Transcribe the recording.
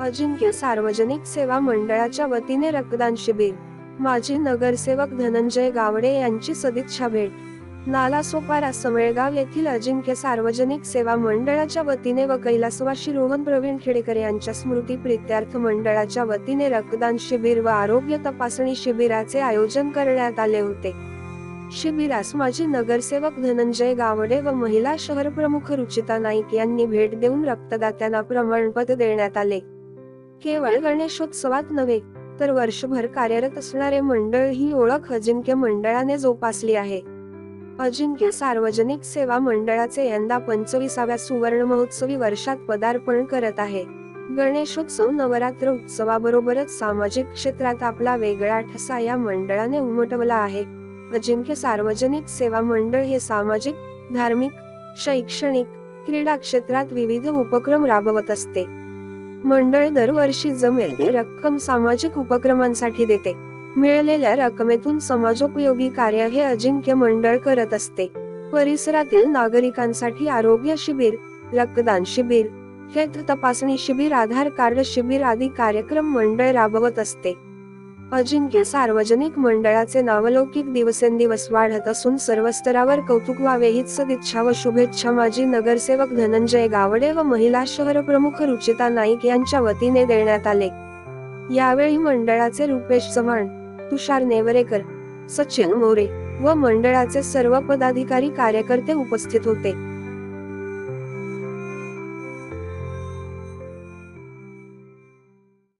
अजिंक्य सार्वजनिक सेवा मंडळाच्या वतीने रक्तदान शिबिर. माजी नगरसेवक धनंजय गावडे यांची सदिच्छा भेट. नालासोपारा समेळगाव येथील अजिंक्य सार्वजनिक सेवा मंडळाच्या वतीने व कैलासवासी रोहन प्रवीण खेडेकर यांच्या स्मृती प्रित्यार्थ मंडळाच्या वतीने रक्तदान शिबिर व आरोग्य तपासणी शिबिराचे आयोजन करण्यात आले होते. शिबिरास माजी नगरसेवक धनंजय गावडे व महिला शहर प्रमुख रुचिता नाईक यांनी भेट देऊन रक्तदात्यांना प्रमाणपत्र देण्यात आले. केवळ गणेशोत्सवात नव्हे तर वर्षभर कार्यरत असणारे मंडळ ही ओळख अजिंक्य मंडळाने जोपासली आहे. अजिंक्य सार्वजनिक सेवा मंडळाचे यंदा पंचवीसाव्या सुवर्ण महोत्सवी वर्षात पदार्पण करत आहे. गणेशोत्सव नवरात्र उत्सवाबरोबरच सामाजिक क्षेत्रात आपला वेगळा ठसा या मंडळाने उमटवला आहे. अजिंक्य सार्वजनिक सेवा मंडळ हे सामाजिक धार्मिक शैक्षणिक क्रीडा क्षेत्रात विविध उपक्रम राबवत असते. मंडळ दरवर्षी जमेल रक्कम सामाजिक उपक्रमांसाठी देते. मिळालेल्या रकमेतून समाजोपयोगी कार्य हे अजिंक्य मंडळ करत असते. परिसरातील नागरिकांसाठी आरोग्य शिबिर रक्तदान शिबिर क्षेत्र तपासणी शिबिर आधार कार्ड शिबिर आदी कार्यक्रम मंडळ राबवत असते. अजिंक्य सार्वजनिक मंडळाचे नावलौकिक दिवसेंदिवस वाढत असून सर्व स्तरावर कौतुक व्हावे हीच सदिच्छा व शुभेच्छा माजी नगरसेवक धनंजय गावडे व महिला शहर प्रमुख रुचिता नाईक यांच्या वतीने देण्यात आले. यावेळी मंडळाचे रुपेश चव्हाण तुषार नेवरेकर सचिन मोरे व मंडळाचे सर्व पदाधिकारी कार्यकर्ते उपस्थित होते.